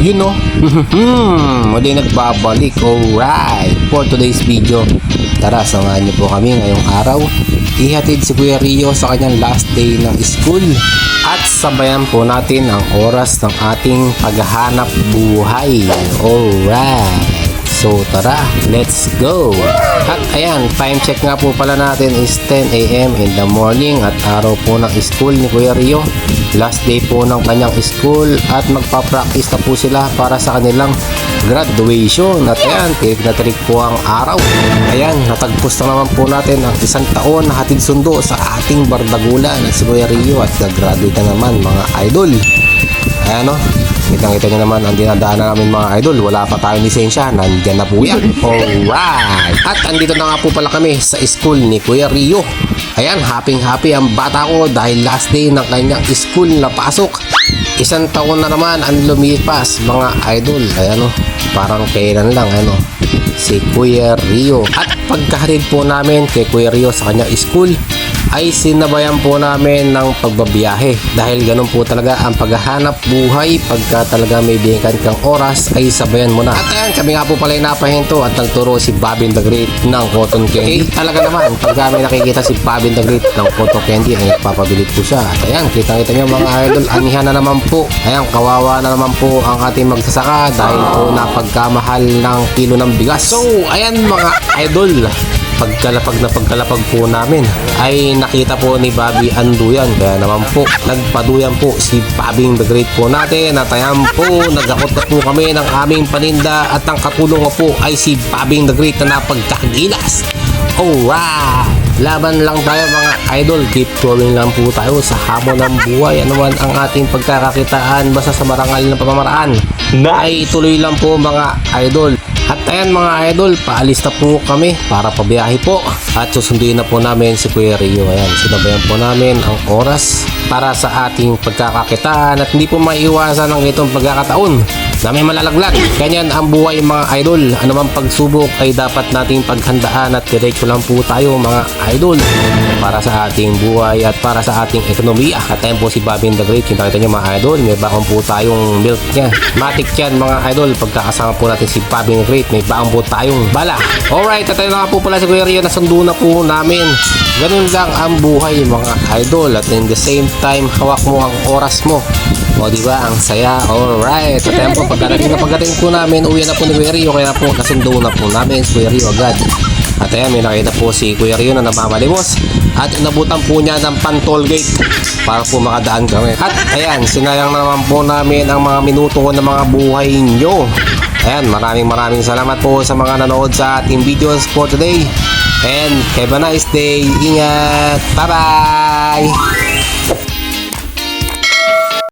You know, muli nagbabalik. Alright, for today's video. Tara, samahan niyo po kami ngayong araw. Ihatid si Kuya Rio sa kanyang last day ng school. At sabayan po natin ang oras ng ating paghahanap buhay. Alright. So tara, let's go! At ayan, time check nga po pala natin is 10 a.m. in the morning at araw po ng school ni Kuya Rio. Last day po ng kanyang school at magpa-practice na po sila para sa kanilang graduation. At ayan, tirik na tirik po ang araw. Ayan, natagpos na naman po natin ang isang taon na hatid sundo sa ating bardagulan at si Kuya Rio at gagraduate na naman mga idol. Ayan o, kitang-kita nyo naman ang dinadaanan namin mga idol. Wala pa tayong lisensya, nandyan na po yan. Alright! At andito na nga po pala kami sa school ni Kuya Rio. Ayan, happy-happy ang bata ko dahil last day ng kanyang school na pasok. Isang taon na naman ang lumipas mga idol. Ayan o, parang kailan lang ano si Kuya Rio. At pagkahatid po namin kay Kuya Rio sa kanyang school, ay sinabayan po namin ng pagbabiyahe. Dahil ganun po talaga ang paghahanap buhay pagka talaga may bigyan kang oras ay sabayan mo na. At ayan kami nga po pala yung napahinto at nagturo si Bobin the Great ng Cotton Candy. Okay, talaga naman. Pagka may nakikita si Bobin the Great ng Cotton Candy ay nagpapabilit po siya. At ayan kitang kita nyo mga idol anihan na naman po. Ayan kawawa na naman po ang ating magsasaka dahil po napagkamahal ng kilo ng bigas. So ayan mga idol pagkalapag na pagkalapag po namin ay nakita po ni Bobby Anduyan. Kaya naman po nagpaduyan po si Bobby the Great po natin at ayan po nagakot na po kami ng aming paninda at ang katulong po ay si Bobby the Great na napagkagilas. Alright! Laban lang tayo mga idol. Keep going lang po tayo sa hamon ng buhay. Ano man ang ating pagkakakitaan basta sa marangal na pamamaraan ay tuloy lang po mga idol at ayan mga idol, paalis na po kami para pabiyahe po. At susunduin na po namin si Kuya Rio. Ayan, sinabayan po namin ang oras para sa ating pagkakakitaan at hindi po maiiwasan ang itong pagkakataon na may malalaglag. Ganyan ang buhay mga idol. Man pagsubok ay dapat nating paghandaan at diretso lang po tayo mga idol para sa ating buhay at para sa ating ekonomiya. At ayan po si Bobby the Great. Kita nyo mga idol, may bakong po tayong milk niya. Matik yan mga idol. Pagkakasama po natin si Bobby the Great, may bakong po tayong bala. Alright, at ayun na po pala si Kuya Rio, nasundo na po namin. Ganun lang ang buhay mga idol. At in the same time, hawak mo ang oras mo. O di ba ang saya. Alright. At ayan po, pagdating na pagdating po namin, uwi na po ni Kuya Rio. Kaya po, nasundo na po namin si Kuya Rio agad. At ayan, may nakita po si Kuya Rio na namamalimos. At inabutan po niya ng pan-toll gate para po makadaan kami. At ayan, sinayang na naman po namin ang mga minuto ng mga buhay nyo. Ayan, maraming maraming salamat po sa mga nanood sa ating videos for today. And have a nice day. Ingat. Bye-bye.